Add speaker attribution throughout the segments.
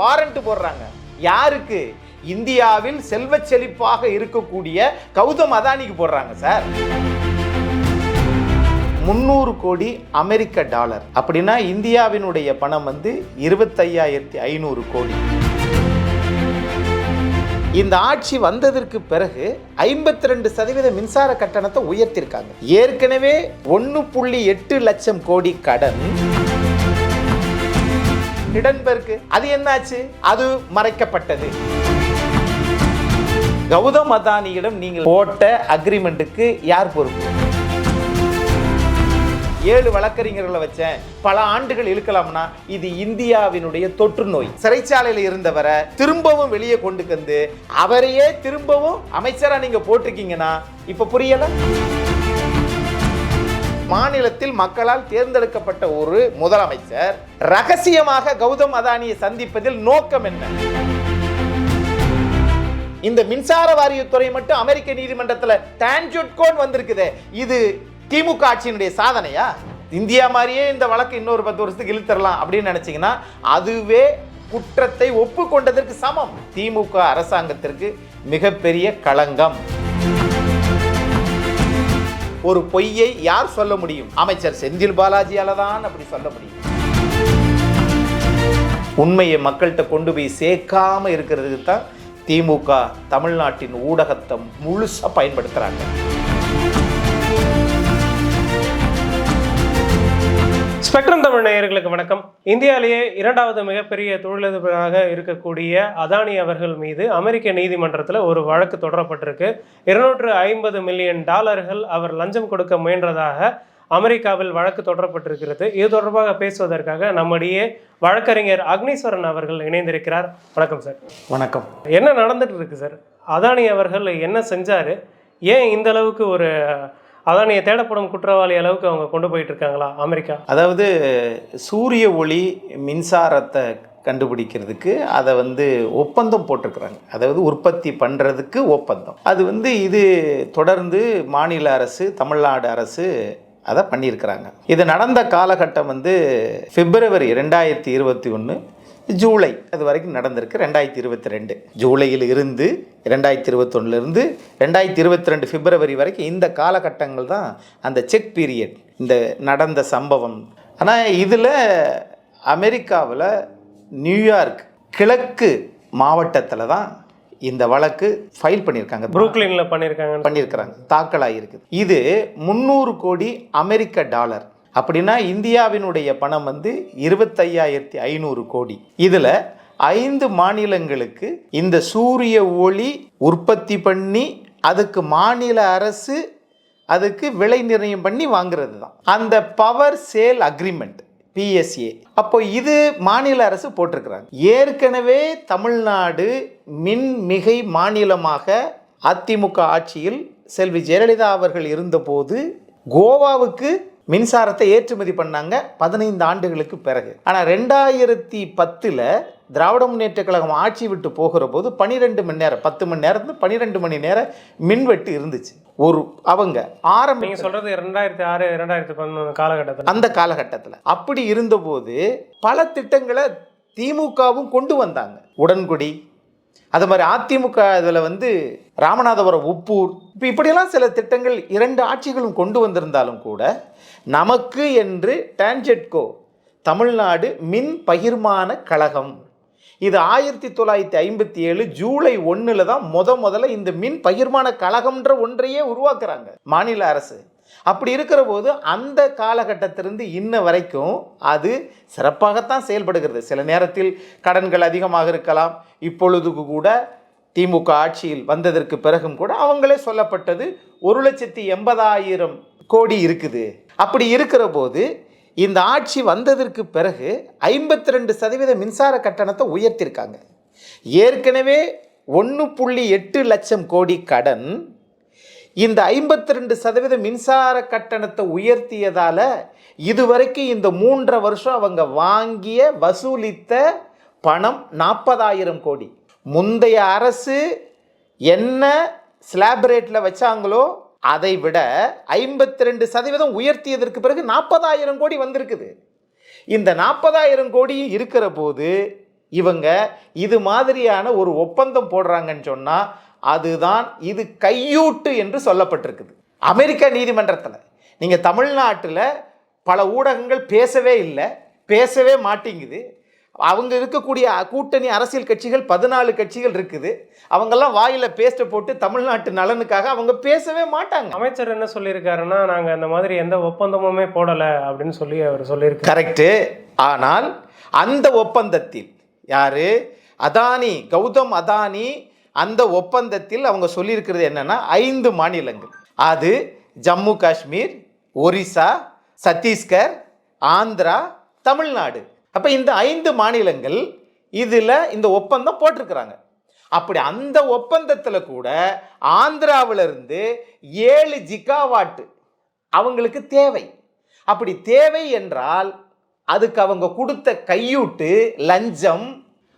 Speaker 1: Warrant போடுறாங்க. யாருக்கு? இந்தியாவில் செல்வ செழிப்பாக இருக்கக்கூடிய கௌதம் அதானிக்கு போடுறாங்க சார். முந்நூறு கோடி அமெரிக்க டாலர். அப்படின்னா இந்தியாவினுடைய பணம் வந்து இருபத்தையாயிரத்தி ஐநூறு கோடி. இந்த ஆட்சி வந்ததற்கு பிறகு ஐம்பத்தி ரெண்டு சதவீத மின்சார கட்டணத்தை உயர்த்திருக்காங்க. ஏற்கனவே ஒன்று புள்ளி எட்டு லட்சம் கோடி கடன் ஹிடன்பர்க் அது என்னாச்சு? அது மறைக்கப்பட்டது. கௌதம் அதானியிடம் நீங்கள் போட்ட அக்ரிமெண்ட்டுக்கு யார் பொறுப்பு? ஏழு வழக்கறிஞர்களை வச்சேன். பல ஆண்டுகள் இழுக்கலாம்னா இது இந்தியாவினுடைய தொற்று நோய். சிறைச்சாலையில் இருந்தவரை திரும்பவும் வெளியே கொண்டு வந்து அவரையே திரும்பவும் அமைச்சரா நீங்கள் போட்டிருக்கீங்கன்னா இப்போ புரியலை? மாநிலத்தில் மக்களால் தேர்ந்தெடுக்கப்பட்ட ஒரு முதலமைச்சர் ரகசியமாக கௌதம் அதானியை சந்திப்பதில் நோக்கம் என்ன? இந்த மின்சார வாரியத்துறை மட்டும் அமெரிக்க நீதிமன்றத்தில் டான்ஜுட்கோன் வந்திருக்குதே. இது திமுக ஆட்சியினுடைய சாதனையா? இந்தியா மாதிரியே இந்த வழக்கு இன்னொரு பத்து வருஷத்துக்கு இழுத்தரலாம் அப்படின்னு நினச்சிங்கன்னா அதுவே குற்றத்தை ஒப்புக்கொண்டதற்கு சமம். திமுக அரசாங்கத்திற்கு மிகப்பெரிய களங்கம். ஒரு பொய்யை யார் சொல்ல முடியும்? அமைச்சர் செந்தில் பாலாஜியால தான் அப்படி சொல்ல முடியும். உண்மையை மக்கள்கிட்ட கொண்டு போய் சேர்க்காம இருக்கிறதுக்கு தான் திமுக தமிழ்நாட்டின் ஊடகத்தை முழுசாக பயன்படுத்துகிறாங்க
Speaker 2: ஸ்பெக்ட்ரம் தமிழ் நேயர்களுக்கு வணக்கம். இந்தியாவிலேயே இரண்டாவது மிகப்பெரிய தொழிலதிபராக இருக்கக்கூடிய அதானி அவர்கள் மீது அமெரிக்க நீதிமன்றத்தில் ஒரு வழக்கு தொடரப்பட்டிருக்கு. இருநூற்று ஐம்பது மில்லியன் டாலர்கள் அவர் லஞ்சம் கொடுக்க முயன்றதாக அமெரிக்காவில் வழக்கு தொடரப்பட்டிருக்கிறது. இது தொடர்பாக பேசுவதற்காக நம்முடைய வழக்கறிஞர் அக்னீஸ்வரன் அவர்கள் இணைந்திருக்கிறார். வணக்கம் சார்.
Speaker 1: வணக்கம்.
Speaker 2: என்ன நடந்துட்டு இருக்கு சார்? அதானி அவர்கள் என்ன செஞ்சாரு? ஏன் இந்த அளவுக்கு ஒரு அதானியை தேடப்படும் குற்றவாளி அளவுக்கு அவங்க கொண்டு போயிட்டு இருக்காங்களா அமெரிக்கா?
Speaker 1: அதாவது சூரிய ஒளி மின்சாரத்தை கண்டுபிடிக்கிறதுக்கு அதை வந்து ஒப்பந்தம் போட்டிருக்கிறாங்க. அதாவது உற்பத்தி பண்ணுறதுக்கு ஒப்பந்தம். அது வந்து இது தொடர்ந்து மாநில அரசு தமிழ்நாடு அரசு அதை பண்ணியிருக்கிறாங்க. இது நடந்த காலகட்டம் வந்து பிப்ரவரி ரெண்டாயிரத்தி இருபத்தி ஒன்று ஜூலை அது வரைக்கும் நடந்திருக்கு ரெண்டாயிரத்தி இருபத்தி ரெண்டு. ஜூலையில் இருந்து ரெண்டாயிரத்தி இருபத்தொன்னுலேருந்து ரெண்டாயிரத்தி இருபத்தி ரெண்டு பிப்ரவரி வரைக்கும் இந்த காலகட்டங்கள் தான் அந்த செக் பீரியட் இந்த நடந்த சம்பவம். ஆனால் இதில் அமெரிக்காவில் நியூயார்க் கிழக்கு மாவட்டத்தில் தான் இந்த வழக்கு ஃபைல் பண்ணியிருக்காங்க.
Speaker 2: புரூக்லின்ல பண்ணியிருக்காங்க
Speaker 1: பண்ணியிருக்கிறாங்க தாக்கலாகிருக்குது இது முந்நூறு கோடி அமெரிக்க டாலர். அப்படின்னா இந்தியாவினுடைய பணம் வந்து இருபத்தையாயிரத்தி ஐநூறு கோடி. இதில் ஐந்து மாநிலங்களுக்கு இந்த சூரிய ஒளி உற்பத்தி பண்ணி அதுக்கு மாநில அரசு அதுக்கு விலை நிர்ணயம் பண்ணி வாங்குறது தான் அந்த பவர் சேல் அக்ரிமெண்ட் பிஎஸ்ஏ அப்போ இது மாநில அரசு போட்டிருக்கிறாங்க. ஏற்கனவே தமிழ்நாடு மின் மிகை மாநிலமாக அதிமுக ஆட்சியில் செல்வி ஜெயலலிதா அவர்கள் இருந்தபோது கோவாவுக்கு மின்சாரத்தை ஏற்றுமதி பண்ணாங்க பதினைந்து ஆண்டுகளுக்கு பிறகு. ஆனால் ரெண்டாயிரத்தி பத்தில் திராவிட முன்னேற்ற கழகம் ஆட்சி விட்டு போகிற போது பன்னிரெண்டு மணி நேரம் பத்து மணி நேரத்துல பன்னிரெண்டு மணி நேரம் மின்வெட்டு இருந்துச்சு. ஒரு அவங்க ஆரம்பி
Speaker 2: நீங்க சொல்றது ரெண்டாயிரத்தி ஆறு ரெண்டாயிரத்தி பதினொன்று காலகட்டத்தில்.
Speaker 1: அந்த காலகட்டத்தில். அப்படி இருந்தபோது பல திட்டங்களை திமுகவும் கொண்டு வந்தாங்க. உடன்குடி அது மாதிரி அதிமுக இதில் வந்து ராமநாதபுரம் உப்பூர் இப்போ இப்படியெல்லாம் சில திட்டங்கள் இரண்டு ஆட்சிகளும் கொண்டு வந்திருந்தாலும் கூட நமக்கு என்று டான்ஜெட்கோ தமிழ்நாடு மின் பகிர்மான கழகம். இது ஆயிரத்தி தொள்ளாயிரத்தி ஐம்பத்தி ஏழு ஜூலை ஒன்றில் தான் முத முதல்ல இந்த மின் பகிர்மான கழகம்ன்ற ஒன்றையே உருவாக்குறாங்க மாநில அரசு. அப்படி இருக்கிற போது அந்த காலகட்டத்திலிருந்து இன்ன வரைக்கும் அது சிறப்பாகத்தான் செயல்படுகிறது. சில நேரத்தில் கடன்கள் அதிகமாக இருக்கலாம். இப்பொழுதுக்கு கூட திமுக ஆட்சியில் வந்ததற்கு பிறகும் கூட அவங்களே சொல்லப்பட்டது ஒரு லட்சத்தி எண்பதாயிரம் கோடி இருக்குது. அப்படி இருக்கிற போது இந்த ஆட்சி வந்ததற்கு பிறகு ஐம்பத்தி ரெண்டு சதவீத மின்சார கட்டணத்தை உயர்த்தியிருக்காங்க ஏற்கனவே ஒன்று புள்ளி எட்டு லட்சம் கோடி கடன் இந்த ஐம்பத்தி ரெண்டு சதவீத மின்சார கட்டணத்தை உயர்த்தியதால் இதுவரைக்கும் இந்த மூன்றரை வருஷம் அவங்க வாங்கிய வசூலித்த பணம் நாற்பதாயிரம் கோடி. முந்தைய அரசு என்ன ஸ்லாப் ரேட்டில் வச்சாங்களோ அதை விட ஐம்பத்தி ரெண்டு சதவீதம் உயர்த்தியதற்கு பிறகு நாற்பதாயிரம் கோடி வந்திருக்குது. இந்த நாற்பதாயிரம் கோடி இருக்கிற போது இவங்க இது மாதிரியான ஒரு ஒப்பந்தம் போடுறாங்கன்னு சொன்னால் அதுதான் இது கையூட்டு என்று சொல்லப்பட்டிருக்குது. அமெரிக்கா நீதிமன்றத்தில். நீங்கள் தமிழ்நாட்டில் பல ஊடகங்கள் பேசவே இல்லை பேசவே மாட்டேங்குது. அவங்க இருக்கக்கூடிய கூட்டணி அரசியல் கட்சிகள் பதினாலு கட்சிகள் இருக்குது. அவங்கெல்லாம் வாயில பேஸ்ட்டை போட்டு தமிழ்நாட்டு நலனுக்காக அவங்க பேசவே மாட்டாங்க.
Speaker 2: அமைச்சர் என்ன சொல்லியிருக்காருன்னா நாங்க அந்த மாதிரி எந்த ஒப்பந்தமுமே போடல அப்படின்னு சொல்லி அவர் சொல்லியிருக்காரு.
Speaker 1: கரெக்டு ஆனால் அந்த ஒப்பந்தத்தில் யாரு? அதானி கௌதம் அதானி அந்த ஒப்பந்தத்தில் அவங்க சொல்லியிருக்கிறது என்னன்னா ஐந்து மாநிலங்கள். அது ஜம்மு காஷ்மீர் ஒரிசா சத்தீஸ்கர் ஆந்திரா தமிழ்நாடு. அப்போ இந்த ஐந்து மாநிலங்கள் இதில் இந்த ஒப்பந்தம் போட்டிருக்கிறாங்க. அப்படி அந்த ஒப்பந்தத்தில் கூட ஆந்திராவுல இருந்து ஏழு ஜிகாவாட்டு அவங்களுக்கு தேவை. அப்படி தேவை என்றால் அதுக்கு அவங்க கொடுத்த கையூட்டு லஞ்சம்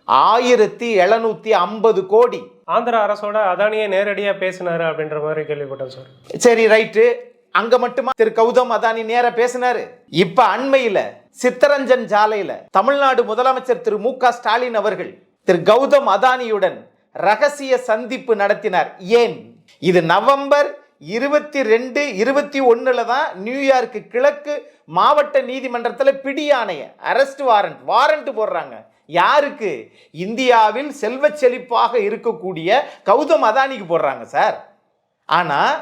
Speaker 1: ஆயிரத்தி எழுநூத்தி ஐம்பது கோடி.
Speaker 2: ஆந்திரா அரசோட அதானியே நேரடியா பேசினாரு அப்படின்ற மாதிரி கேள்விப்பட்டேன் சார்.
Speaker 1: சரி ரைட்டு. அங்க மட்டுமா? திரு கௌதம் அதானி நேர பேசினாரு. இப்ப அண்மையில சித்தரஞ்சன் சாலையில தமிழ்நாடு முதலமைச்சர் திரு மு க ஸ்டாலின் அவர்கள் திரு கௌதம் அதானியுடன் ரகசிய சந்திப்பு நடத்தினார். ஏன்? இது நவம்பர் இருபத்தி ரெண்டு இருபத்தி ஒண்ணுல தான் நியூயார்க்கு கிழக்கு மாவட்ட நீதிமன்றத்தில் பிடி அரெஸ்ட் வாரண்ட் வாரண்ட் போடுறாங்க. யாருக்கு? இந்தியாவில் செல்வச் செழிப்பாக இருக்கக்கூடிய கௌதம் அதானிக்கு போடுறாங்க சார். ஆனால்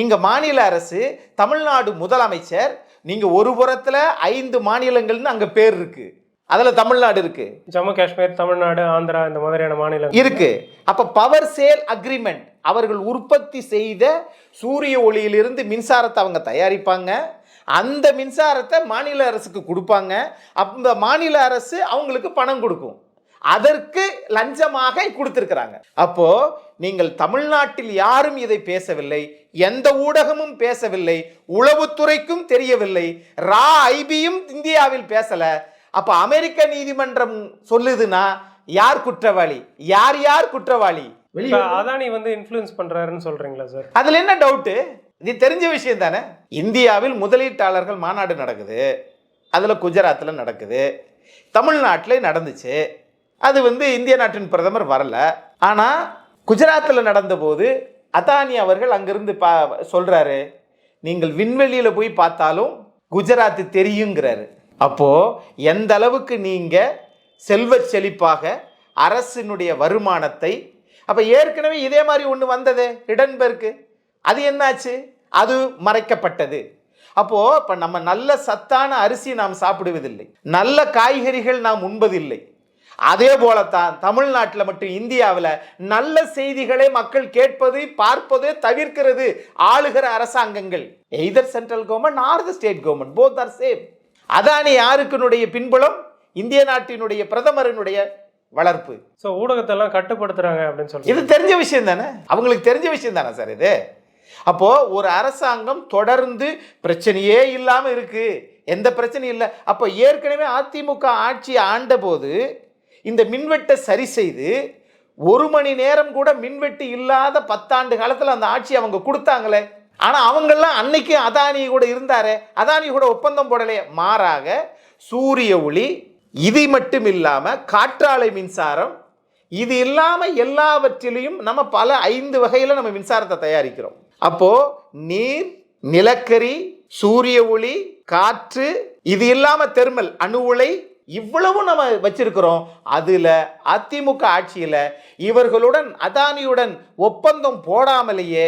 Speaker 1: இங்க மாநில அரசு தமிழ்நாடு முதலமைச்சர் நீங்க ஒரு புறத்துல ஐந்து மாநிலங்கள்னு அங்க பேர் இருக்கு. அதுல தமிழ்நாடு இருக்கு.
Speaker 2: ஜம்மு காஷ்மீர் தமிழ்நாடு ஆந்திரா இந்த மாதிரியான மாநிலங்கள்.
Speaker 1: இருக்கு. அப்ப பவர் சேல் அக்ரிமெண்ட் அவர்கள் உற்பத்தி செய்த சூரிய ஒளியிலிருந்து மின்சாரத்தை அவங்க தயாரிப்பாங்க. அந்த மின்சாரத்தை மாநில அரசுக்கு கொடுப்பாங்க. அந்த மாநில அரசு அவங்களுக்கு பணம் கொடுக்கும். அதற்கு லஞ்சமாக கொடுத்திருக்கிறாங்க. அப்போ நீங்கள் தமிழ்நாட்டில் யாரும் இதை பேசவில்லை எந்த ஊடகமும் பேசவில்லை உளவுத்துறைக்கும் தெரியவில்லை ரா ஐபியும் இந்தியாவில் பேசல. அப்ப அமெரிக்க நீதிமன்றம் சொல்லுதுன்னா யார் குற்றவாளி? யார் யார் குற்றவாளி?
Speaker 2: அதானி வந்து இன்ஃப்ளூயன்ஸ் பண்றாருன்னு சொல்றீங்களா சார்
Speaker 1: அதுல என்ன டவுட்டு இது தெரிஞ்ச விஷயம் தானே? இந்தியாவில் முதலீட்டாளர்கள் மாநாடு நடக்குது. அதில் குஜராத்தில் நடக்குது. தமிழ்நாட்டில் நடந்துச்சு. அது வந்து இந்திய நாட்டின் பிரதமர் வரல. ஆனால் குஜராத்தில் நடந்தபோது அதானி அவர்கள் அங்கிருந்து பா சொல்கிறாரு நீங்கள் விண்வெளியில் போய் பார்த்தாலும் குஜராத் தெரியுங்கிறாரு. அப்போது எந்த அளவுக்கு நீங்கள் செல்வ செழிப்பாக அரசினுடைய வருமானத்தை அப்போ ஏற்கனவே இதே மாதிரி ஒன்று வந்தது ஹிடன்பர்க்கு அது என்னாச்சு? அது மறைக்கப்பட்டது. அப்போது இப்போ நம்ம நல்ல சத்தான அரிசி நாம் சாப்பிடுவதில்லை. நல்ல காய்கறிகள் நாம் உண்பதில்லை. அதே போலத்தான் தமிழ்நாட்டில் மட்டும் இந்தியாவில் நல்ல செய்திகளை மக்கள் கேட்பது பார்ப்பது தவிர்க்கிறது ஆளுகிற அரசாங்கங்கள். Either central government are the state government both are same Adani யாருக்குனுடைய பின்புலம்? இந்திய நாட்டினுடைய பிரதமரினுடைய வளர்ப்பு.
Speaker 2: ஸோ ஊடகத்தெல்லாம் கட்டுப்படுத்துறாங்க அப்படின்னு சொல்லி
Speaker 1: இது தெரிஞ்ச விஷயம் தானே? அவங்களுக்கு தெரிஞ்ச விஷயம் தானே சார் இது? அப்போ ஒரு அரசாங்கம் தொடர்ந்து பிரச்சனையே இல்லாம இருக்கு. எந்த பிரச்சனையும் இல்லை. அப்போ ஏற்கனவே அதிமுக ஆட்சி ஆண்டபோது இந்த மின்வெட்டை சரி செய்து ஒரு மணி நேரம் கூட மின்வெட்டு இல்லாத பத்தாண்டு காலத்தில் அந்த ஆட்சி அவங்க கொடுத்தாங்களே. ஆனால் அவங்கெல்லாம் அன்னைக்கு அதானி கூட இருந்தாரே. அதானி கூட ஒப்பந்தம் போடலையே மாறாக சூரிய ஒளி இது மட்டும் இல்லாமல் காற்றாலை மின்சாரம் இது இல்லாமல் எல்லாவற்றிலையும் நம்ம பல ஐந்து வகையில் நம்ம மின்சாரத்தை தயாரிக்கிறோம். அப்போது நீர் நிலக்கரி சூரிய ஒளி காற்று இது இல்லாமல் தெர்மல் அணு உலை இவ்வளவு நம்ம வச்சிருக்கிறோம். அதில் அதிமுக ஆட்சியில் இவர்களுடன் அதானியுடன் ஒப்பந்தம் போடாமலேயே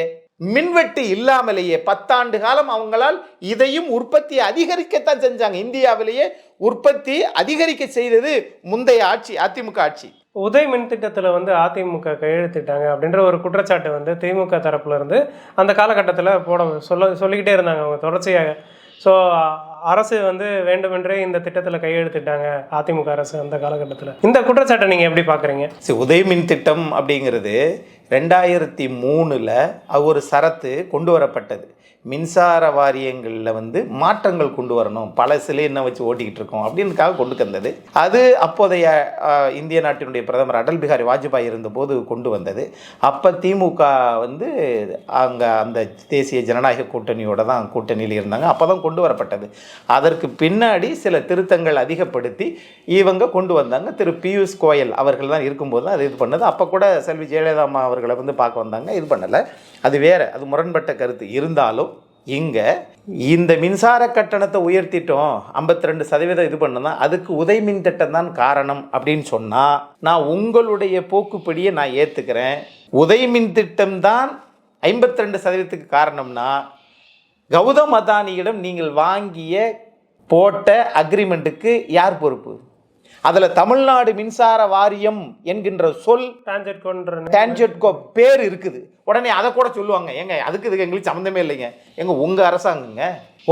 Speaker 1: மின்வெட்டு இல்லாமலேயே பத்தாண்டு காலம் அவங்களால் இதையும் உற்பத்தி அதிகரிக்கத்தான் செஞ்சாங்க. இந்தியாவிலேயே உற்பத்தி அதிகரிக்க செய்தது முந்தைய ஆட்சி அதிமுக ஆட்சி.
Speaker 2: உதய் மின் திட்டத்தில் வந்து அதிமுக கையெழுத்திட்டாங்க அப்படின்ற ஒரு குற்றச்சாட்டு வந்து திமுக தரப்புல இருந்து அந்த காலகட்டத்தில் போட சொல்ல சொல்லிக்கிட்டே இருந்தாங்க அவங்க தொடர்ச்சியாக. ஸோ அரசு வந்து வேண்டுமென்றே இந்த திட்டத்தில் கையெழுத்திட்டாங்க அதிமுக அரசு அந்த காலகட்டத்தில். இந்த குற்றச்சாட்டை நீங்கள் எப்படி பார்க்குறீங்க
Speaker 1: சரி உதயமின் திட்டம் அப்படிங்கிறது ரெண்டாயிரத்தி மூணில் ஒரு சரத்து கொண்டு வரப்பட்டது. மின்சார வாரியங்களில் வந்து மாற்றங்கள் கொண்டு வரணும். பழசுல என்ன வச்சு ஓட்டிக்கிட்டு இருக்கோம் அப்படின்றக்காக கொண்டு வந்தது. அது அப்போதைய இந்திய நாட்டினுடைய பிரதமர் அடல் பிகாரி வாஜ்பாய் இருந்தபோது கொண்டு வந்தது. அப்போ திமுக வந்து அங்கே அந்த தேசிய ஜனநாயக கூட்டணியோட தான் கூட்டணியில் இருந்தாங்க. அப்போ தான் கொண்டு வரப்பட்டது. அதற்கு பின்னாடி சில திருத்தங்கள் அதிகப்படுத்தி இவங்க கொண்டு வந்தாங்க. திரு பியூஷ் கோயல் அவர்கள் தான் இருக்கும்போது தான் அது இது பண்ணது. அப்போ கூட செல்வி ஜெயலலிதா அம்மா அவர்களை வந்து பார்க்க வந்தாங்க. இது பண்ணலை. அது வேற அது முரண்பட்ட கருத்து. இருந்தாலும் இங்கே இந்த மின்சார கட்டணத்தை உயர்த்திட்டோம் 52% ரெண்டு சதவீதம் இது பண்ணனா அதுக்கு உதய் மின் திட்டம் தான் காரணம் அப்படின்னு சொன்னால் நான் உங்களுடைய போக்குப்படியை நான் ஏற்றுக்கிறேன் உதய் மின் திட்டம் தான் ஐம்பத்தி ரெண்டு சதவீதத்துக்கு காரணம்னா கௌதம் அதானியிடம் நீங்கள் வாங்கிய போட்ட அக்ரிமெண்ட்டுக்கு யார் பொறுப்பு? அதில் தமிழ்நாடு மின்சார வாரியம் என்கின்ற சொல் டான்ஜெட்கோ பேர் இருக்குது. உடனே அதை கூட சொல்லுவாங்க. ஏங்க அதுக்கு இதுக்கு எங்களுக்கு சம்மந்தமே இல்லைங்க. எங்க உங்க அரசாங்கங்க?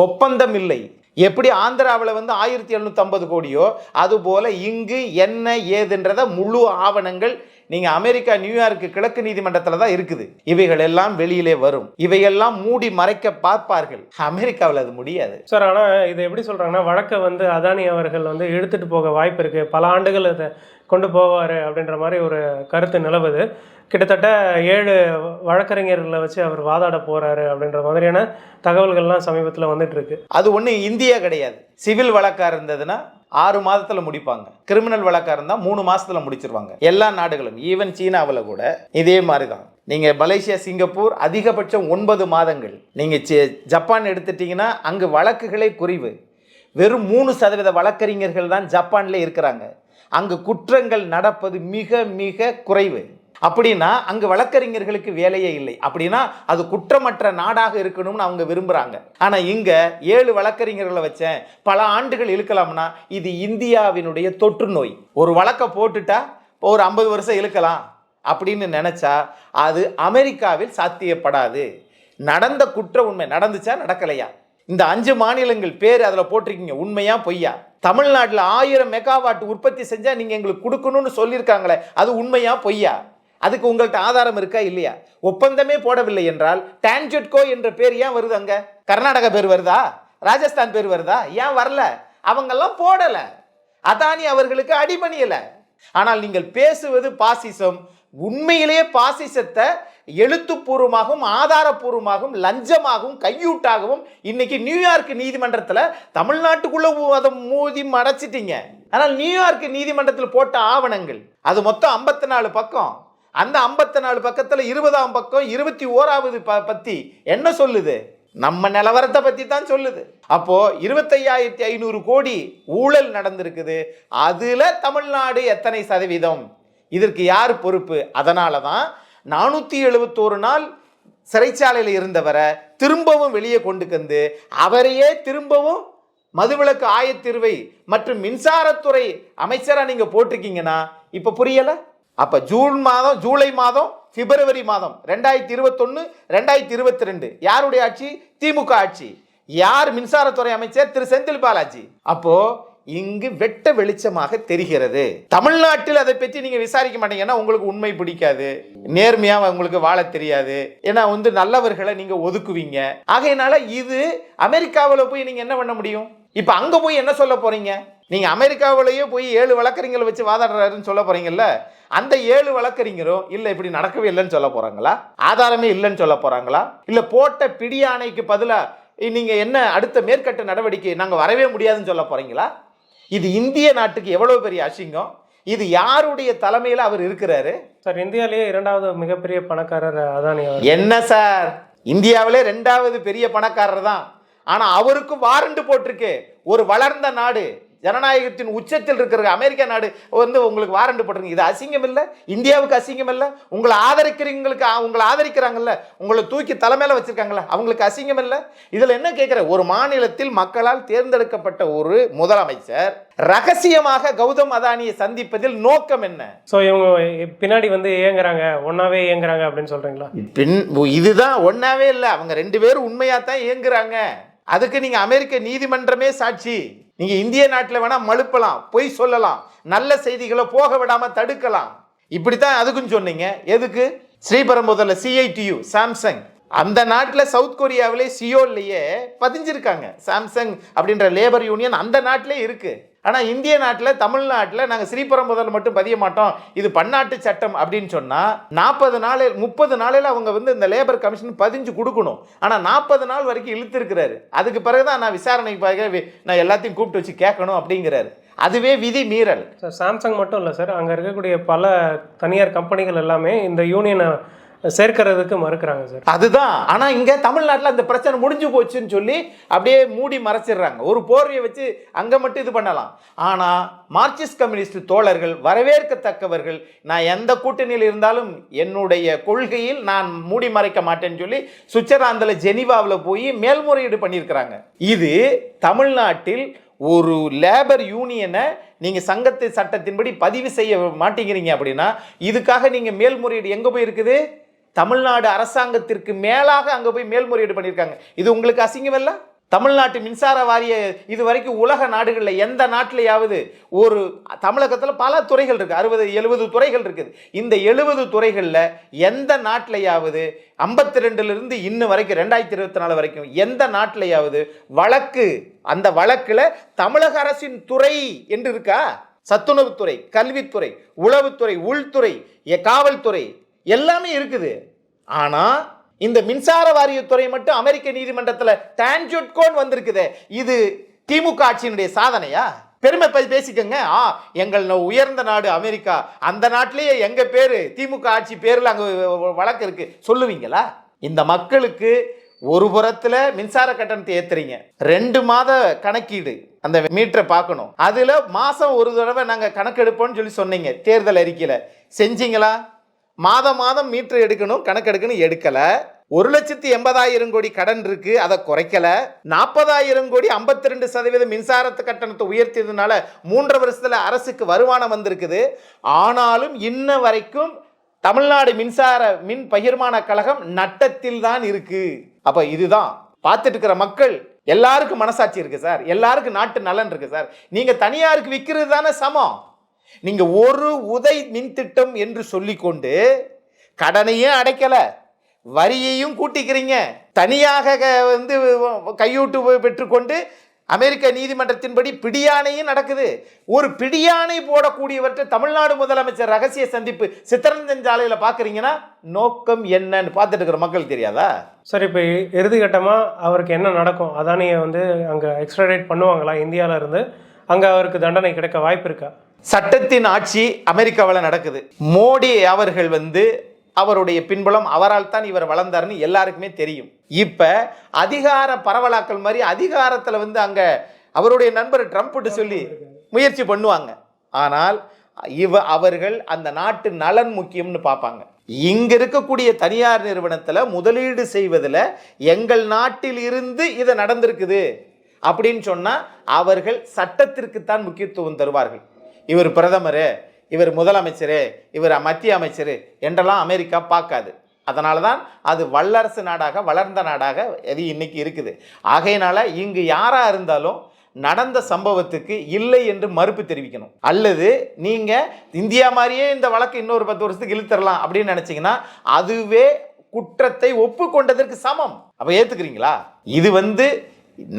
Speaker 1: ஒப்பந்தம் இல்லை. எப்படி ஆந்திராவில் வந்து ஆயிரத்தி எழுநூற்றம்பது கோடியோ அதுபோல இங்கு என்ன ஏதுன்றத முழு ஆவணங்கள் நீங்கள் அமெரிக்கா நியூயார்க்கு கிழக்கு நீதிமன்றத்தில் தான் இருக்குது. இவைகள் எல்லாம் வெளியிலே வரும். இவையெல்லாம் மூடி மறைக்க பார்ப்பார்கள். அமெரிக்காவில் அது முடியாது.
Speaker 2: சார் ஆனால் இது எப்படி சொல்கிறாங்கன்னா வழக்கை வந்து அதானி அவர்கள் வந்து எடுத்துட்டு போக வாய்ப்பு இருக்குது பல ஆண்டுகள் இதை கொண்டு போவார் அப்படின்ற மாதிரி ஒரு கருத்து நிலவுது. கிட்டத்தட்ட ஏழு வழக்கறிஞர்களை வச்சு அவர் வாதாட போகிறாரு அப்படின்ற மாதிரியான தகவல்கள்லாம் சமீபத்தில் வந்துட்டு இருக்கு
Speaker 1: அது ஒன்று இந்தியா கிடையாது. சிவில் வழக்காக இருந்ததுன்னா ஆறு மாதத்தில் முடிப்பாங்க. கிரிமினல் வழக்காக இருந்தால் மூணு மாதத்தில் முடிச்சிருவாங்க. எல்லா நாடுகளும் ஈவன் சீனாவில் கூட இதே மாதிரி தான் நீங்கள் மலேசியா சிங்கப்பூர் அதிகபட்சம் ஒன்பது மாதங்கள் நீங்கள் ஜப்பான் எடுத்துட்டிங்கன்னா அங்கு வழக்குகளே குறைவு. வெறும் மூணு சதவீத வழக்கறிஞர்கள் தான் ஜப்பானில் இருக்கிறாங்க. அங்கு குற்றங்கள் நடப்பது மிக மிக குறைவு. அப்படின்னா அங்கு வழக்கறிஞர்களுக்கு வேலையே இல்லை. அப்படின்னா அது குற்றமற்ற நாடாக இருக்கணும்னு அவங்க விரும்புகிறாங்க ஆனால் இங்கே ஏழு வழக்கறிஞர்களை வச்சேன். பல ஆண்டுகள் இழுக்கலாம்னா இது இந்தியாவினுடைய தொற்று நோய். ஒரு வழக்கை போட்டுட்டா ஒரு ஐம்பது வருஷம் இழுக்கலாம் அப்படின்னு நினச்சா அது அமெரிக்காவில் சாத்தியப்படாது. நடந்த குற்ற உண்மை நடந்துச்சா நடக்கலையா? இந்த அஞ்சு மாநிலங்கள் பேர் அதில் போட்டிருக்கீங்க. உண்மையா பொய்யா? தமிழ்நாட்டில் ஆயிரம் மெகாவாட் உற்பத்தி செஞ்சால் நீங்கள் எங்களுக்கு கொடுக்கணும்னு சொல்லியிருக்காங்களே அது உண்மையா பொய்யா? அதுக்கு உங்கள்கிட்ட ஆதாரம் இருக்கா இல்லையா? ஒப்பந்தமே போடவில்லை என்றால் டான்ஜெட்கோ என்ற பேர் ஏன் வருது அங்க? கர்நாடகா பேர் வருதா? ராஜஸ்தான் பேர் வருதா? ஏன் வரல? அவங்கெல்லாம் போடல. அதானி அவர்களுக்கு அடிபணியல ஆனால் நீங்கள் பேசுவது பாசிசம் உண்மையிலேயே பாசிசத்தை எழுத்துப்பூர்வமாகவும் ஆதாரப்பூர்வமாகவும் லஞ்சமாகவும் கையூட்டாகவும் இன்னைக்கு நியூயார்க் நீதிமன்றத்தில் தமிழ்நாட்டுக்குள்ள அதை மூதி மடைச்சிட்டீங்க ஆனால் நியூயார்க் நீதிமன்றத்தில் போட்ட ஆவணங்கள் அது மொத்தம் ஐம்பத்தி நாலு பக்கம். அந்த ஐம்பத்தி நாலு பக்கத்தில் இருபதாம் பக்கம் இருபத்தி ஓராவது ப பற்றி என்ன சொல்லுது? நம்ம நிலவரத்தை பற்றி தான் சொல்லுது. அப்போது இருபத்தையாயிரத்தி ஐநூறு கோடி ஊழல் நடந்திருக்குது. அதில் தமிழ்நாடு எத்தனை சதவீதம்? இதற்கு யார் பொறுப்பு? அதனால தான் நானூற்றி எழுபத்தோரு நாள் சிறைச்சாலையில் இருந்தவரை திரும்பவும் வெளியே கொண்டு வந்து அவரையே திரும்பவும் மதுவிலக்கு ஆயத்தீர்வை மற்றும் மின்சாரத்துறை அமைச்சராக நீங்கள் போட்டிருக்கீங்கன்னா இப்போ புரியலை? அப்போ ஜூன் மாதம் ஜூலை மாதம் பிப்ரவரி மாதம் ரெண்டாயிரத்தி இருபத்தொன்று ரெண்டாயிரத்தி இருபத்தி ரெண்டு யாருடைய ஆட்சி? திமுக ஆட்சி. யார் மின்சாரத்துறை அமைச்சர்? திரு செந்தில் பாலாஜி. அப்போ இங்கு வெட்ட வெளிச்சமாக தெரிகிறது. தமிழ்நாட்டில் அதை பற்றி நீங்க விசாரிக்க மாட்டீங்கன்னா உங்களுக்கு உண்மை பிடிக்காது. நேர்மையா உங்களுக்கு வாழ தெரியாது. ஏன்னா வந்து நல்லவர்களை நீங்க ஒதுக்குவீங்க. ஆகையினால இது அமெரிக்காவில் போய் நீங்க என்ன பண்ண முடியும்? இப்ப அங்க போய் என்ன சொல்ல போறீங்க? நீங்க அமெரிக்காவிலேயே போய் ஏழு வழக்கறிஞர்களை வச்சு வாதாடுறாருன்னு சொல்ல போறீங்கல்ல? அந்த ஏழு வழக்கறிஞரும் இல்ல இப்படி நடக்கவே இல்லைன்னு சொல்ல போறாங்களா? ஆதாரமே இல்லைன்னு சொல்ல போறாங்களா? இல்ல போட்ட பிடியாணைக்கு பதிலா நீங்க என்ன அடுத்த மேற்கட்ட நடவடிக்கை நாங்க வரவே முடியாதுன்னு சொல்ல போறீங்களா? இது இந்திய நாட்டுக்கு எவ்வளவு பெரிய அசிங்கம்? இது யாருடைய தலைமையில் அவர் இருக்கிறாரு?
Speaker 2: சார் இந்தியாவிலேயே இரண்டாவது மிகப்பெரிய பணக்காரர் அதானி
Speaker 1: என்ன சார்? இந்தியாவிலே ரெண்டாவது பெரிய பணக்காரர் தான். ஆனா அவருக்கும் வாரண்ட் போட்டிருக்கு. ஒரு வளர்ந்த நாடு ஜனநாயகத்தின் உச்சத்தில் இருக்கிற அமெரிக்கா நாடு வந்து உங்களுக்கு வாரண்ட் போட்டிருக்கு. இது அசிங்கம் இல்லை இந்தியாவுக்கு அசிங்கம் இல்லை உங்களை ஆதரிக்கிறவங்களுக்கு உங்களை ஆதரிக்கிறாங்கல்ல உங்களை தூக்கி தலைமையில வச்சிருக்காங்கல்ல அவங்களுக்கு அசிங்கம் இல்லை இதுல என்ன கேட்கிற ஒரு மாநிலத்தில் மக்களால் தேர்ந்தெடுக்கப்பட்ட ஒரு முதலமைச்சர் ரகசியமாக கௌதம் அதானியை சந்திப்பதில் நோக்கம் என்ன?
Speaker 2: ஸோ இவங்க பின்னாடி வந்து இயங்குறாங்க ஒன்னாவே இயங்குறாங்க அப்படின்னு சொல்றீங்களா?
Speaker 1: பின் இதுதான் ஒன்னாவே இல்லை. அவங்க ரெண்டு பேரும் உண்மையா தான் இயங்குறாங்க. அதுக்கு நீங்க அமெரிக்க நீதிமன்றமே சாட்சி. நீங்க இந்திய நாட்டில் வேணா மழுப்பலாம் பொய் சொல்லலாம் நல்ல செய்திகளை போக விடாம தடுக்கலாம். இப்படித்தான் அதுக்கும் சொன்னீங்க. எதுக்கு? ஸ்ரீபெரும்புதூர்ல சிஐடியு சாம்சங். அந்த நாட்டில் சவுத் கொரியாவிலே சியோல்லையே பதிஞ்சிருக்காங்க. சாம்சங் அப்படின்ற லேபர் யூனியன் அந்த நாட்டிலே இருக்குது ஆனால் இந்திய நாட்டில் தமிழ்நாட்டில் நாங்கள் ஸ்ரீபெரும்புதூர்ல மட்டும் பதிய மாட்டோம். இது பன்னாட்டு சட்டம் அப்படின்னு சொன்னால் நாற்பது நாளில் முப்பது நாளில் அவங்க வந்து இந்த லேபர் கமிஷன் பதிஞ்சு கொடுக்கணும். ஆனால் நாற்பது நாள் வரைக்கும் இழுத்துருக்கிறாரு. அதுக்கு பிறகு தான் நான் விசாரணைக்கு பார்க்க நான் எல்லாத்தையும் கூப்பிட்டு வச்சு கேட்கணும் அப்படிங்கிறாரு. அதுவே விதி மீறல்.
Speaker 2: சார் சாம்சங் மட்டும் இல்லை சார். அங்கே இருக்கக்கூடிய பல தனியார் கம்பெனிகள் எல்லாமே இந்த யூனியனை சேர்க்கறதுக்கு மறுக்கிறாங்க சார்.
Speaker 1: அதுதான். ஆனா இங்க தமிழ்நாட்டில் அந்த பிரச்சனை முடிஞ்சு போச்சுன்னு சொல்லி அப்படியே மூடி மறைச்சிடுறாங்க. ஒரு போர்வையை வச்சு அங்க மட்டும் இது பண்ணலாம். ஆனா மார்க்சிஸ்ட் கம்யூனிஸ்ட் தோழர்கள் வரவேற்கத்தக்கவர்கள் நான் எந்த கூட்டணியில் இருந்தாலும் என்னுடைய கொள்கையில் நான் மூடி மறைக்க மாட்டேன்னு சொல்லி சுவிட்சர்லாந்தில் ஜெனிவாவில் போய் மேல்முறையீடு பண்ணியிருக்கிறாங்க. இது தமிழ்நாட்டில் ஒரு லேபர் யூனியனை நீங்கள் சங்கத்து சட்டத்தின்படி பதிவு செய்ய மாட்டேங்கிறீங்க அப்படின்னா இதுக்காக நீங்கள் மேல்முறையீடு எங்கே போய் இருக்குது தமிழ்நாடு அரசாங்கத்திற்கு மேலாக அங்கே போய் மேல்முறையீடு பண்ணியிருக்காங்க. இது உங்களுக்கு அசிங்கம் தமிழ்நாட்டு மின்சார வாரிய இது வரைக்கும் உலக நாடுகளில் எந்த நாட்டிலையாவது ஒரு தமிழகத்தில் பல துறைகள் இருக்குது அறுபது எழுபது துறைகள் இருக்குது. இந்த எழுபது துறைகளில் எந்த நாட்டிலையாவது ஐம்பத்தி ரெண்டுலேருந்து இன்னும் வரைக்கும் ரெண்டாயிரத்தி இருபத்தி நாலு வரைக்கும் எந்த நாட்டிலையாவது வழக்கு அந்த வழக்கில் தமிழக அரசின் துறை என்று இருக்கா? சத்துணவுத்துறை கல்வித்துறை உளவுத்துறை உள்துறை காவல்துறை எல்லாமே இருக்குது. ஆனால் இந்த மின்சார வாரியத்துறை மட்டும் அமெரிக்க நீதிமன்றத்தில் டான்ஜுட்கோன் வந்திருக்குதே. இது திமுக ஆட்சியினுடைய சாதனையா? பெருமை பத்தி பேசிக்கங்க. ஆ எங்கள் உயர்ந்த நாடு அமெரிக்கா. அந்த நாட்டிலேயே எங்க பேரு? திமுக ஆட்சி பேரில் அங்கே வழக்கு இருக்கு. சொல்லுவீங்களா? இந்த மக்களுக்கு ஒரு புறத்துல மின்சார கட்டணத்தை ஏத்துறீங்க. ரெண்டு மாத கணக்கீடு. அந்த மீட்டரை பார்க்கணும். அதுல மாசம் ஒரு தடவை நாங்கள் கணக்கெடுப்போம்னு சொல்லி சொன்னீங்க. தேர்தல் அறிக்கையில். செஞ்சீங்களா? மாதம் மாதம் மீட்டர் எடுக்கணும் கணக்கு எடுக்கணும் எடுக்கல. ஒரு லட்சத்தி எண்பதாயிரம் கோடி கடன் இருக்கு அதை குறைக்கல. நாற்பதாயிரம் கோடி ஐம்பத்தி ரெண்டு சதவீதம் மின்சாரத்து கட்டணத்தை உயர்த்தியதுனால மூன்றரை வருஷத்துல அரசுக்கு வருமானம் வந்திருக்குது. ஆனாலும் இன்ன வரைக்கும் தமிழ்நாடு மின்சார மின் பகிர்மான கழகம் நட்டத்தில் தான் இருக்கு. அப்ப இதுதான். பார்த்துட்டு இருக்கிற மக்கள் எல்லாருக்கும் மனசாட்சி இருக்கு சார். எல்லாருக்கும் நாட்டு நலன் இருக்கு சார். நீங்க தனியாருக்கு விற்கிறது தானே சமம். நீங்க ஒரு உதை மின் திட்டம் என்று சொல்லிக்கொண்டு கடனையும் அடைக்கல. வரியையும் கூட்டிக்கிறீங்க. தனியாக க- வந்து கையூட்டு பெற்றுக்கொண்டு அமெரிக்க நீதிமன்றத்தின்படி பிடியானையும் நடக்குது. ஒரு பிடியானை போடக்கூடியவற்றை தமிழ்நாடு முதலமைச்சர் ரகசிய சந்திப்பு சித்தரஞ்சன் சாலையில் பார்க்குறீங்கன்னா நோக்கம் என்னன்னு பார்த்துட்டு இருக்கிற மக்கள் தெரியாதா?
Speaker 2: சார் இப்போ இறுதிக்கட்டமாக அவருக்கு என்ன நடக்கும்? அதானியை வந்து அங்கே எக்ஸ்ட்ராடேட் பண்ணுவாங்களா? இந்தியாவிலேருந்து அங்கே அவருக்கு தண்டனை கிடைக்க வாய்ப்பு இருக்கா?
Speaker 1: சட்டத்தின் ஆட்சி அமெரிக்காவில் நடக்குது. மோடி அவர்கள் வந்து அவருடைய பின்புலம் அவரால் தான் இவர் வளர்ந்தாருன்னு எல்லாருக்குமே தெரியும். இப்போ அதிகார பரவலாக்கல் மாதிரி அதிகாரத்தில் வந்து அங்கே அவருடைய நண்பர் ட்ரம்ப்ட்டு சொல்லி முயற்சி பண்ணுவாங்க. ஆனால் இவ அவர்கள் அந்த நாட்டு நலன் முக்கியம்னு பார்ப்பாங்க. இங்க இருக்கக்கூடிய தனியார் நிறுவனத்தில் முதலீடு செய்வதில் எங்கள் நாட்டில் இருந்து இது நடந்திருக்குது. அப்படின்னு சொன்னால் அவர்கள் சட்டத்திற்குத்தான் முக்கியத்துவம் தருவார்கள். இவர் பிரதமர் இவர் முதலமைச்சர் இவர் மத்திய அமைச்சர் என்றெல்லாம் அமெரிக்கா பார்க்காது. அதனால தான் அது வல்லரசு நாடாக வளர்ந்த நாடாக அது இன்றைக்கி இருக்குது. ஆகையினால இங்கு யாராக இருந்தாலும் நடந்த சம்பவத்துக்கு இல்லை என்று மறுப்பு தெரிவிக்கணும். அல்லது நீங்கள் இந்தியா மாதிரியே இந்த வழக்கு இன்னொரு பத்து வருஷத்துக்கு இழுத்தரலாம் அப்படின்னு நினச்சிங்கன்னா அதுவே குற்றத்தை ஒப்புக்கொண்டதற்கு சமம். அப்போ ஏற்றுக்கிறீங்களா இது வந்து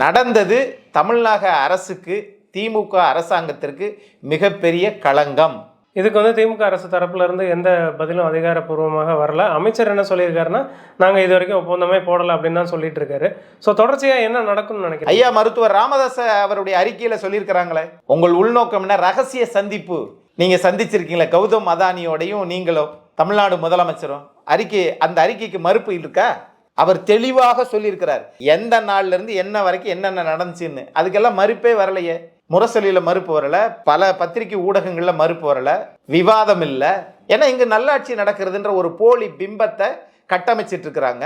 Speaker 1: நடந்தது தமிழ்நாக அரசுக்கு திமுக அரசாங்கத்திற்கு மிகப்பெரிய களங்கம்.
Speaker 2: இதுக்கு வந்து திமுக அரசு தரப்புல இருந்து எந்த பதிலும் அதிகாரப்பூர்வமாக வரல. அமைச்சர் என்ன சொல்லியிருக்காருன்னா நாங்கள் இது வரைக்கும் ஒப்பந்தமே போடலை அப்படின்னு தான் சொல்லிட்டு இருக்காரு ஸோ தொடர்ச்சியாக என்ன நடக்கும்னு நினைக்கிறேன்
Speaker 1: ஐயா மருத்துவர் ராமதாஸ் அவருடைய அறிக்கையில சொல்லியிருக்கிறாங்களே உங்கள் உள்நோக்கம் என்ன? ரகசிய சந்திப்பு. நீங்க சந்திச்சிருக்கீங்களா கௌதம் அதானியோடையும் நீங்களும் தமிழ்நாடு முதலமைச்சரும். அறிக்கை அந்த அறிக்கைக்கு மறுப்பு இருக்கா? அவர் தெளிவாக சொல்லியிருக்கிறார் எந்த நாள்ல இருந்து என்ன வரைக்கும் என்னென்ன நடந்துச்சுன்னு. அதுக்கெல்லாம் மறுப்பே வரலையே. முரசொலியில் மறுப்பு வரலை. பல பத்திரிகை ஊடகங்களில் மறுப்பு வரலை. விவாதம் இல்லை. ஏன்னா இங்கே நல்லாட்சி நடக்கிறதுன்ற ஒரு போலி பிம்பத்தை கட்டமைச்சிட்டு இருக்கிறாங்க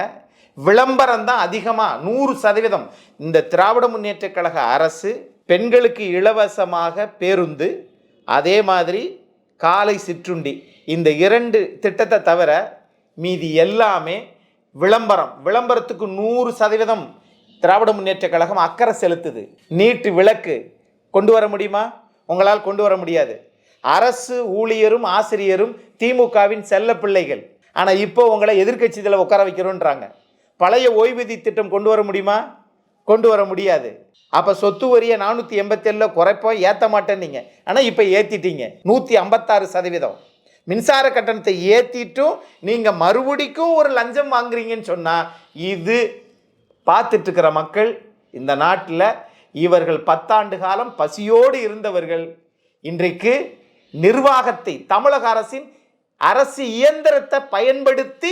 Speaker 1: விளம்பரம் தான் அதிகமாக நூறு சதவீதம். இந்த திராவிட முன்னேற்ற கழக அரசு பெண்களுக்கு இலவசமாக பேருந்து அதே மாதிரி காலை சிற்றுண்டி. இந்த இரண்டு திட்டத்தை தவிர மீதி எல்லாமே விளம்பரம். விளம்பரத்துக்கு நூறு சதவீதம் திராவிட முன்னேற்ற கழகம் அக்கறை செலுத்துது. நீட்டு விளக்கு கொண்டு வர முடியுமா? உங்களால் கொண்டு வர முடியாது. அரசு ஊழியரும் ஆசிரியரும் திமுகவின் செல்ல பிள்ளைகள். ஆனால் இப்போ உங்களை எதிர்கட்சியில் உட்கார வைக்கிறோன்றாங்க. பழைய ஓய்வூதிய திட்டம் கொண்டு வர முடியுமா? கொண்டு வர முடியாது. அப்போ சொத்து வரியை நானூற்றி எண்பத்தேழில் குறைப்போம் ஏற்ற மாட்டேன் நீங்கள் ஆனால் இப்போ ஏற்றிட்டீங்க நூற்றி ஐம்பத்தாறு சதவீதம். மின்சார கட்டணத்தை ஏற்றிட்டும் நீங்கள் மறுபடிக்கும் ஒரு லஞ்சம் வாங்குறீங்கன்னு சொன்னால் இது பார்த்துட்டு இருக்கிற மக்கள் இந்த நாட்டில் இவர்கள் பத்தாண்டு காலம் பசியோடு இருந்தவர்கள். இன்றைக்கு நிர்வாகத்தை தமிழக அரசின் அரசு இயந்திரத்தை பயன்படுத்தி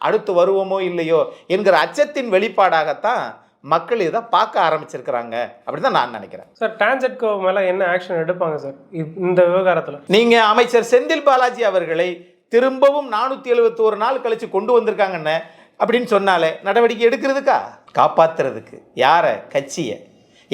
Speaker 1: அடுத்து வருவோமோ இல்லையோ என்கிற அச்சத்தின் வெளிப்பாடாகத்தான் மக்கள் இதை பார்க்க ஆரம்பிச்சிருக்கிறாங்க. அப்படின்னு தான் நான் நினைக்கிறேன்.
Speaker 2: சார் டான்ஜெட்கோ மேல என்ன ஆக்ஷன் எடுப்பாங்க சார்? இந்த விவகாரத்துல?
Speaker 1: நீங்க அமைச்சர் செந்தில் பாலாஜி அவர்களை திரும்பவும் நானூற்றி எழுபத்தோரு நாள் கழிச்சு கொண்டு வந்திருக்காங்கன்னு அப்படின்னு சொன்னாலே நடவடிக்கை எடுக்கிறதுக்கா? காப்பாத்துறதுக்கு. யாரை? கட்சியை.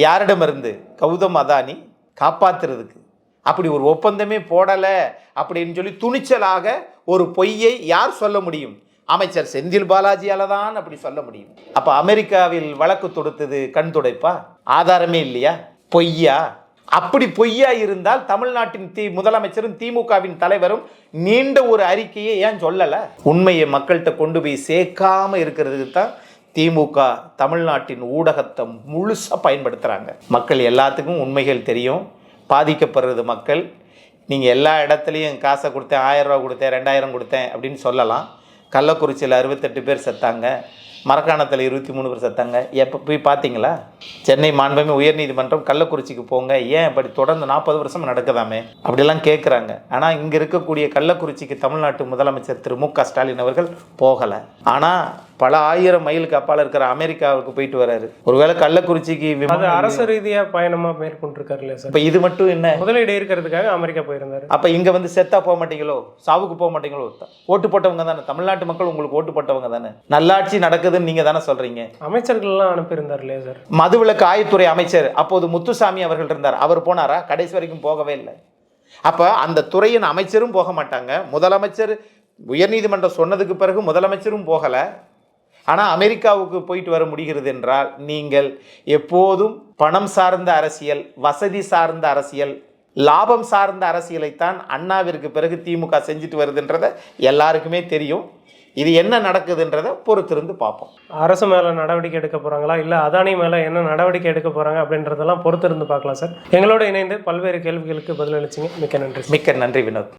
Speaker 1: யாரிடமிருந்து? கௌதம் அதானி காப்பாத்துறதுக்கு. அப்படி ஒரு ஒப்பந்தமே போடலை அப்படின்னு சொல்லி துணிச்சலாக ஒரு பொய்யை யார் சொல்ல முடியும்? அமைச்சர் செந்தில் பாலாஜியால தான் அப்படி சொல்ல முடியும். அப்போ அமெரிக்காவில் வழக்கு தொடுத்தது கண் துடைப்பா? ஆதாரமே இல்லையா? பொய்யா? அப்படி பொய்யா இருந்தால் தமிழ்நாட்டின் தி முதலமைச்சரும் திமுகவின் தலைவரும் நீண்ட ஒரு அறிக்கையை ஏன் சொல்லலை? உண்மையை மக்கள்கிட்ட கொண்டு போய் சேர்க்காம இருக்கிறதுக்கு தான் திமுக தமிழ்நாட்டின் ஊடகத்தை முழுசாக பயன்படுத்துகிறாங்க மக்கள் எல்லாத்துக்கும் உண்மைகள் தெரியும். பாதிக்கப்படுறது மக்கள். நீங்கள் எல்லா இடத்துலையும் காசை கொடுத்தேன் ஆயிரம் ரூபா கொடுத்தேன் ரெண்டாயிரம் கொடுத்தேன் அப்படின்னு சொல்லலாம். கள்ளக்குறிச்சியில் அறுபத்தெட்டு பேர் செத்தாங்க. மரக்காணத்தில் இருபத்தி மூணு பேர் செத்தாங்க. எப்போ போய் பார்த்தீங்களா சென்னை மாண்புமிகு உயர்நீதிமன்றம் கள்ளக்குறிச்சிக்கு போங்க. ஏன் இப்படி தொடர்ந்து நாற்பது வருஷம் நடக்குதாமே? அப்படிலாம் கேட்குறாங்க ஆனால் இங்கே இருக்கக்கூடிய கள்ளக்குறிச்சிக்கு தமிழ்நாட்டு முதலமைச்சர் திரு மு க ஸ்டாலின் அவர்கள் போகலை. ஆனால் பல ஆயிரம் மைலுக்கு அப்பால் இருக்கிற அமெரிக்காவுக்கு போயிட்டு வராரு. ஒருவேளை கள்ளக்குறிச்சிக்கு
Speaker 2: அது
Speaker 1: விமானம்
Speaker 2: அரசு ரீதியா பயணமா மேற்கொண்டிருக்காரு இல்லையா சார்?
Speaker 1: இப்போ இது மட்டும் என்ன?
Speaker 2: முதலீடு இருக்கிறதுக்காக அமெரிக்கா போயிருந்தாரு.
Speaker 1: அப்ப இங்க வந்து செத்தா போக மாட்டீங்களோ? சாவுக்கு போக மாட்டீங்களோ? ஓட்டு போட்டவங்க தானே. தமிழ்நாட்டு மக்கள் உங்களுக்கு ஓட்டு போட்டவங்க தானே. நல்லாட்சி நடக்குதுன்னு நீங்க தானே சொல்றீங்க.
Speaker 2: அமைச்சர்கள்லாம் அனுப்பியிருந்தார் இல்லையா சார்?
Speaker 1: மதுவிலக்கு ஆயத்துறை அமைச்சர் அப்போது முத்துசாமி அவர்கள் இருந்தார். அவர் போனாரா? கடைசி வரைக்கும் போகவே இல்லை. அப்ப அந்த துறையின் அமைச்சரும் போக மாட்டாங்க. முதலமைச்சர் உயர்நீதிமன்றம் சொன்னதுக்கு பிறகு முதலமைச்சரும் போகல. ஆனா அமெரிக்காவுக்கு போயிட்டு வர முடிகிறது என்றால் நீங்கள் எப்போதும் பணம் சார்ந்த அரசியல் வசதி சார்ந்த அரசியல் லாபம் சார்ந்த அரசியலைத்தான் அண்ணாவிற்கு பிறகு திமுக செஞ்சுட்டு வருதுன்றத எல்லாருக்குமே தெரியும். இது என்ன நடக்குதுன்றதை பொறுத்திருந்து பார்ப்போம்.
Speaker 2: அரசு மேல நடவடிக்கை எடுக்க போறாங்களா? இல்ல அதானி மேல என்ன நடவடிக்கை எடுக்க போறாங்க அப்படின்றதெல்லாம் பொறுத்திருந்து பார்க்கலாம் சார். எங்களோட இணைந்து பல்வேறு கேள்விகளுக்கு பதிலளிச்சிங்க. மிக்க நன்றி
Speaker 1: மிக்க நன்றி வினோத்.